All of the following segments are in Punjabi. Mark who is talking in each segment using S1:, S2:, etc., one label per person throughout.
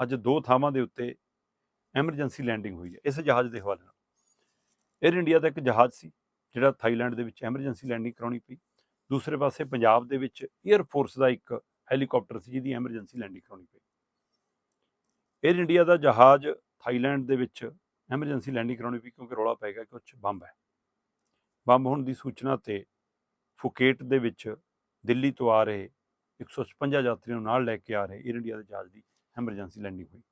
S1: ਅੱਜ ਦੋ ਥਾਵਾਂ ਦੇ ਉੱਤੇ ਐਮਰਜੈਂਸੀ ਲੈਂਡਿੰਗ ਹੋਈ ਹੈ, ਇਸ ਜਹਾਜ਼ ਦੇ ਹਵਾਲੇ ਨਾਲ। ਏਅਰ ਇੰਡੀਆ ਦਾ ਇੱਕ ਜਹਾਜ਼ ਸੀ, ਜਿਹੜਾ ਥਾਈਲੈਂਡ ਦੇ ਵਿੱਚ ਐਮਰਜੈਂਸੀ ਲੈਂਡਿੰਗ ਕਰਾਉਣੀ ਪਈ। ਦੂਸਰੇ ਪਾਸੇ ਪੰਜਾਬ ਦੇ ਵਿੱਚ 에ਅਰ ਫੋਰਸ ਦਾ ਇੱਕ ਹੈਲੀਕਾਪਟਰ ਸੀ, ਜਿਹਦੀ ਐਮਰਜੈਂਸੀ ਲੈਂਡਿੰਗ ਕਰਾਉਣੀ ਪਈ। 에ਅਰ ਇੰਡੀਆ ਦਾ ਜਹਾਜ਼ ਥਾਈਲੈਂਡ ਦੇ ਵਿੱਚ ਐਮਰਜੈਂਸੀ ਲੈਂਡਿੰਗ ਕਰਾਉਣੀ ਪਈ ਕਿਉਂਕਿ ਰੌਲਾ ਪੈ ਗਿਆ ਕਿ ਉੱਚ ਬੰਬ ਹੈ। ਬੰਬ ਹੋਣ ਦੀ ਸੂਚਨਾ ਤੇ ਫੁਕੇਟ ਦੇ ਵਿੱਚ ਦਿੱਲੀ ਤੋਂ ਆ ਰਹੇ 156 ਯਾਤਰੀਆਂ ਨੂੰ ਨਾਲ ਲੈ ਕੇ ਆ ਰਹੇ 에ਅਰ ਇੰਡੀਆ ਦੇ ਜਹਾਜ਼ ਦੀ ਐਮਰਜੈਂਸੀ ਲੈਂਡਿੰਗ ਹੋਈ।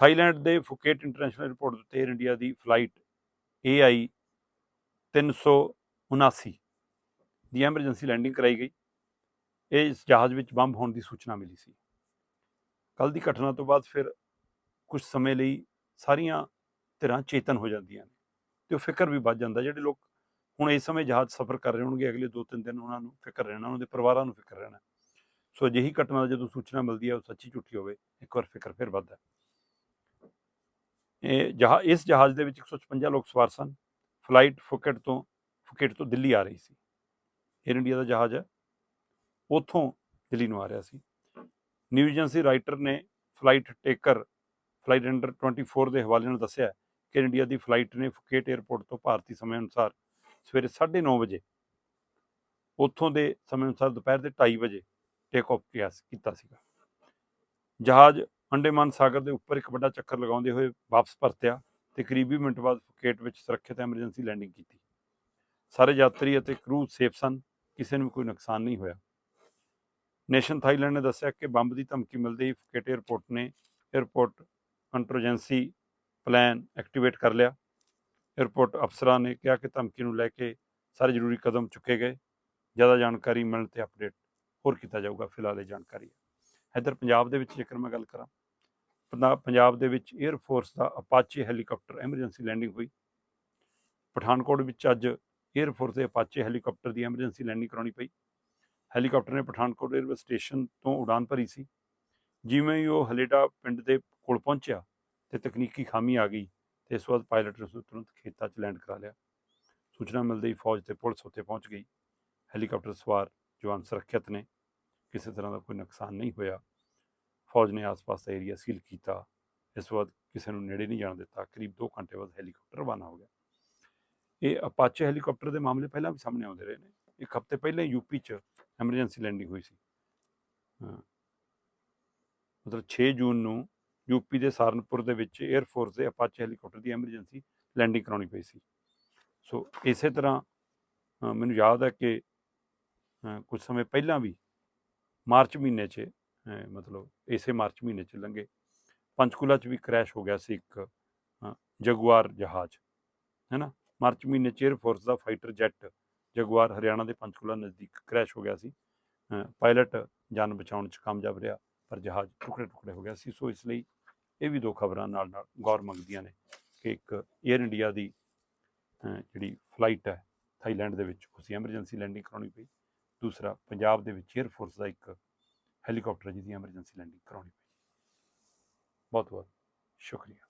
S1: ਥਾਈਲੈਂਡ ਦੇ ਫੁਕੇਟ ਇੰਟਰਨੈਸ਼ਨਲ 에ਅਰਪੋਰਟ ਉੱਤੇ 에ਅਰ ਇੰਡੀਆ ਦੀ ਫਲਾਈਟ AI 379 ਦੀ ਐਮਰਜੈਂਸੀ ਲੈਂਡਿੰਗ ਕਰਾਈ ਗਈ। ਇਹ ਇਸ ਜਹਾਜ਼ ਵਿੱਚ ਬੰਬ ਹੋਣ ਦੀ ਸੂਚਨਾ ਮਿਲੀ ਸੀ। ਕੱਲ ਦੀ ਘਟਨਾ ਤੋਂ ਬਾਅਦ ਫਿਰ ਕੁਝ ਸਮੇਂ ਲਈ ਸਾਰੀਆਂ ਧਿਰਾਂ ਚੇਤਨ ਹੋ ਜਾਂਦੀਆਂ ਨੇ ਤੇ ਉਹ ਫਿਕਰ ਵੀ ਵੱਧ ਜਾਂਦਾ। ਜਿਹੜੇ ਲੋਕ ਹੁਣ ਇਸ ਸਮੇਂ ਜਹਾਜ਼ ਸਫ਼ਰ ਕਰ ਰਹੇ ਹੋਣਗੇ, ਅਗਲੇ 2-3 ਦਿਨ ਉਹਨਾਂ ਨੂੰ ਫਿਕਰ ਰਹਿਣਾ, ਉਹਨਾਂ ਦੇ ਪਰਿਵਾਰਾਂ ਨੂੰ ਫਿਕਰ ਰਹਿਣਾ। ਸੋ ਅਜਿਹੀ ਘਟਨਾ ਦਾ ਜਦੋਂ ਸੂਚਨਾ ਮਿਲਦੀ ਹੈ, ਉਹ ਸੱਚੀ ਝੂਠੀ ਹੋਵੇ, ਇੱਕ ਵਾਰ ਫਿਕਰ ਫਿਰ ਵੱਧਦਾ ਇਹ ਜਹਾ, ਇਸ ਜਹਾਜ਼ ਦੇ ਵਿੱਚ 156 ਲੋਕ ਸਵਾਰ ਸਨ। ਫਲਾਈਟ ਫੁਕੇਟ ਤੋਂ ਫੁਕੇਟ ਤੋਂ ਦਿੱਲੀ ਆ ਰਹੀ ਸੀ। 에ਅਰ ਇੰਡੀਆ ਦਾ ਜਹਾਜ਼ ਹੈ। ਉੱਥੋਂ ਦਿੱਲੀ ਨੂੰ ਆ ਰਿਹਾ ਸੀ। ਨਿਊ ਏਜੰਸੀ ਰਾਈਟਰ ਨੇ ਫਲਾਈਟ ਟੇਕਰ ਫਲਾਈਟ ਅੰਡਰ 24 ਦੇ ਹਵਾਲੇ ਨਾਲ ਦੱਸਿਆ ਕਿ ਇੰਡੀਆ ਦੀ ਫਲਾਈਟ ਨੇ ਫੁਕੇਟ 에ਅਰਪੋਰਟ ਤੋਂ ਭਾਰਤੀ ਸਮੇਂ ਅਨੁਸਾਰ ਸਵੇਰੇ 9:30 ਵਜੇ, ਉੱਥੋਂ ਦੇ ਸਮੇਂ ਅਨੁਸਾਰ ਦੁਪਹਿਰ ਦੇ 2:30 ਵਜੇ ਟੇਕ ਆਫ ਕੀਤਾ ਕੀਤਾ ਸੀਗਾ। ਜਹਾਜ਼ ਅੰਡੇਮਾਨ ਸਾਗਰ ਦੇ ਉੱਪਰ ਇੱਕ ਵੱਡਾ ਚੱਕਰ ਲਗਾਉਂਦੇ ਹੋਏ ਵਾਪਸ ਪਰਤਿਆ ਤੇ ਕਰੀਬੀ ਮਿੰਟ ਬਾਅਦ ਫੁਕੇਟ ਵਿੱਚ ਸੁਰੱਖਿਅਤ ਐਮਰਜੈਂਸੀ ਲੈਂਡਿੰਗ ਕੀਤੀ। ਸਾਰੇ ਯਾਤਰੀ ਅਤੇ ਕਰੂ ਸੇਫ ਸਨ, ਕਿਸੇ ਨੂੰ ਕੋਈ ਨੁਕਸਾਨ ਨਹੀਂ ਹੋਇਆ। ਨੇਸ਼ਨ ਥਾਈਲੈਂਡ ਨੇ ਦੱਸਿਆ ਕਿ ਬੰਬ ਦੀ ਧਮਕੀ ਮਿਲਦੇ ਹੀ ਫੁਕੇਟ 에ਅਰਪੋਰਟ ਨੇ 에ਅਰਪੋਰਟ ਕੰਟਰੋਜੈਂਸੀ ਪਲਾਨ ਐਕਟੀਵੇਟ ਕਰ ਲਿਆ। 에ਅਰਪੋਰਟ ਅਫਸਰਾਂ ਨੇ ਕਿਹਾ ਕਿ ਧਮਕੀ ਨੂੰ ਲੈ ਕੇ ਸਾਰੇ ਜ਼ਰੂਰੀ ਕਦਮ ਚੁੱਕੇ ਗਏ। ਜ਼ਿਆਦਾ ਜਾਣਕਾਰੀ ਮਿਲਣ ਤੇ ਅਪਡੇਟ ਹੋਰ ਕੀਤਾ ਜਾਊਗਾ ਫਿਲਹਾਲ ਇਹ ਜਾਣਕਾਰੀ। ਹੈ ਇਧਰ ਪੰਜਾਬ ਦੇ ਵਿੱਚ ਜੇਕਰ ਮੈਂ ਗੱਲ ਕਰਾਂ ਪੰਜਾਬ ਦੇ ਵਿੱਚ 에ਅਰ ਫੋਰਸ ਦਾ ਅਪਾਚੇ ਹੈਲੀਕਾਪਟਰ ਐਮਰਜੈਂਸੀ ਲੈਂਡਿੰਗ ਹੋਈ। ਪਠਾਨਕੋਟ ਵਿੱਚ ਅੱਜ 에ਅਰ ਫੋਰਸ ਦੇ ਅਪਾਚੇ ਹੈਲੀਕਾਪਟਰ ਦੀ ਐਮਰਜੈਂਸੀ ਲੈਂਡਿੰਗ ਕਰਾਉਣੀ ਪਈ। ਹੈਲੀਕਾਪਟਰ ਨੇ ਪਠਾਨਕੋਟ ਰੇਲਵੇ ਸਟੇਸ਼ਨ ਤੋਂ ਉਡਾਨ ਭਰੀ ਸੀ। ਜਿਵੇਂ ਹੀ ਉਹ ਹਲੇਡਾ ਪਿੰਡ ਦੇ ਕੋਲ ਪਹੁੰਚਿਆ ਤੇ ਤਕਨੀਕੀ ਖਾਮੀ ਆ ਗਈ ਤੇ ਇਸ ਵਾਰ ਪਾਇਲਟ ਨੇ ਉਸਨੂੰ ਤੁਰੰਤ ਖੇਤਾਂ 'ਚ ਲੈਂਡ ਕਰਾ ਲਿਆ। ਸੂਚਨਾ ਮਿਲਦੇ ਹੀ ਫੌਜ ਤੇ ਪੁਲਿਸ ਉੱਥੇ ਪਹੁੰਚ ਗਈ। ਹੈਲੀਕਾਪਟਰ ਸਵਾਰ ਜਵਾਨ ਸੁਰੱਖਿਅਤ ਨੇ ਕਿਸੇ ਤਰ੍ਹਾਂ ਦਾ ਕੋਈ ਨੁਕਸਾਨ ਨਹੀਂ ਹੋਇਆ। ਫੌਜ ਨੇ ਆਸ-ਪਾਸ ਦਾ ਏਰੀਆ ਸੀਲ ਕੀਤਾ। ਇਸ ਤੋਂ ਬਾਅਦ ਕਿਸੇ ਨੂੰ ਨੇੜੇ ਨਹੀਂ ਜਾਣ ਦਿੱਤਾ। ਕਰੀਬ 2 ਘੰਟੇ ਬਾਅਦ ਹੈਲੀਕਾਪਟਰ ਰਵਾਨਾ ਹੋ ਗਿਆ। ਇਹ ਅਪਾਚੇ ਹੈਲੀਕਾਪਟਰ ਦੇ ਮਾਮਲੇ ਪਹਿਲਾਂ ਵੀ ਸਾਹਮਣੇ ਆਉਂਦੇ ਰਹੇ ਨੇ। ਇੱਕ ਹਫ਼ਤੇ ਪਹਿਲਾਂ ਯੂਪੀ 'ਚ ਐਮਰਜੈਂਸੀ ਲੈਂਡਿੰਗ ਹੋਈ ਸੀ। ਮਤਲਬ 6 ਜੂਨ ਨੂੰ ਯੂਪੀ ਦੇ ਸਹਾਰਨਪੁਰ ਦੇ ਵਿੱਚ 에ਅਰ ਫੋਰਸ ਦੇ ਅਪਾਚੇ ਹੈਲੀਕਾਪਟਰ ਦੀ ਐਮਰਜੈਂਸੀ ਲੈਂਡਿੰਗ ਕਰਾਉਣੀ ਪਈ ਸੀ। ਸੋ ਇਸੇ ਤਰ੍ਹਾਂ ਮੈਨੂੰ ਯਾਦ ਹੈ ਕਿ ਅ, ਕੁਝ ਸਮੇਂ ਪਹਿਲਾਂ ਵੀ ਮਾਰਚ ਮਹੀਨੇ 'ਚ ਮਤਲਬ ਇਸੇ ਮਾਰਚ ਮਹੀਨੇ 'ਚ ਲੰਘੇ। ਪੰਚਕੂਲਾ 'ਚ ਵੀ ਕ੍ਰੈਸ਼ ਹੋ ਗਿਆ ਸੀ ਇੱਕ ਅ, ਜਗੁਆਰ ਜਹਾਜ਼ ਹੈ ਨਾ ਮਾਰਚ ਮਹੀਨੇ 'ਚ 에ਅਰ ਫੋਰਸ ਦਾ ਫਾਈਟਰ ਜੈਟ ਜਗਵਾਰ ਹਰਿਆਣਾ ਦੇ ਪੰਚਕੂਲਾ ਨਜ਼ਦੀਕ ਕ੍ਰੈਸ਼ ਹੋ ਗਿਆ ਸੀ। ਪਾਇਲਟ ਜਾਨ ਬਚਾਉਣ 'ਚ ਕਾਮਯਾਬ ਰਿਹਾ ਪਰ ਜਹਾਜ਼ ਟੁਕੜੇ ਟੁਕੜੇ ਹੋ ਗਿਆ ਸੀ। ਸੋ ਇਸ ਲਈ ਇਹ ਵੀ ਦੋ ਖਬਰਾਂ ਨਾਲ ਨਾਲ ਗੌਰ ਮੰਗਦੀਆਂ ਨੇ ਕਿ ਇੱਕ 에ਅਰ ਇੰਡੀਆ ਦੀ ਜਿਹੜੀ ਫਲਾਈਟ ਹੈ ਥਾਈਲੈਂਡ ਦੇ ਵਿੱਚ ਉਸੇ ਐਮਰਜੈਂਸੀ ਲੈਂਡਿੰਗ ਕਰਾਉਣੀ ਪਈ। ਦੂਸਰਾ, ਪੰਜਾਬ ਦੇ ਵਿੱਚ 에ਅਰ ਫੋਰਸ ਦਾ ਇੱਕ ਹੈਲੀਕਾਪਟਰ ਜਿਹਦੀ ਐਮਰਜੈਂਸੀ ਲੈਂਡਿੰਗ ਕਰਾਉਣੀ ਪਈ। ਬਹੁਤ ਬਹੁਤ ਸ਼ੁਕਰੀਆ।